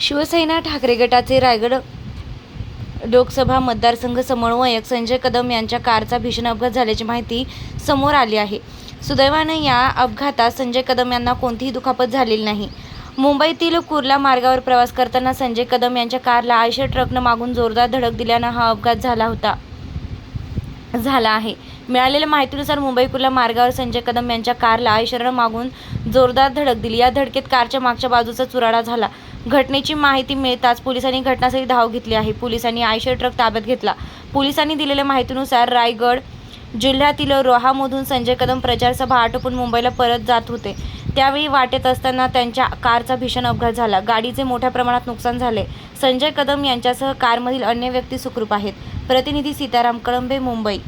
शिवसेना ठाकरे गटाचे रायगड लोकसभा मतदारसंघ समन्वयक संजय कदम यांच्या कारचा भीषण अपघात झाल्याची माहिती समोर आली आहे. सुदैवानं या अपघातात संजय कदम यांना कोणतीही दुखापत झालेली नाही. मुंबईतील कुर्ला मार्गावर प्रवास करताना संजय कदम यांच्या कारला आयशर ट्रकनं मागून जोरदार धडक दिल्यानं हा अपघात झाला होता. झाला आहे. मिळालेल्या माहितीनुसार मुंबई कुर्ला मार्गावर संजय कदम यांच्या कारला आयशरनं मागून जोरदार धडक दिली. या धडकेत कारच्या मागच्या बाजूचा चुराडा झाला. घटनेची माहिती मिळताच पोलिसांनी घटनास्थळी धाव घेतली आहे. पोलिसांनी आयशर ट्रक ताब्यात घेतला. पोलिसांनी दिलेल्या माहितीनुसार रायगड जिल्ह्यातील रोहामधून संजय कदम प्रचारसभा आटोपून मुंबईला परत जात होते. त्यावेळी वाटेत असताना त्यांच्या कारचा भीषण अपघात झाला. गाडीचे मोठ्या प्रमाणात नुकसान झाले. संजय कदम यांच्यासह कारमधील अन्य व्यक्ती सुखरूप आहेत. प्रतिनिधी सीताराम कळंबे मुंबई.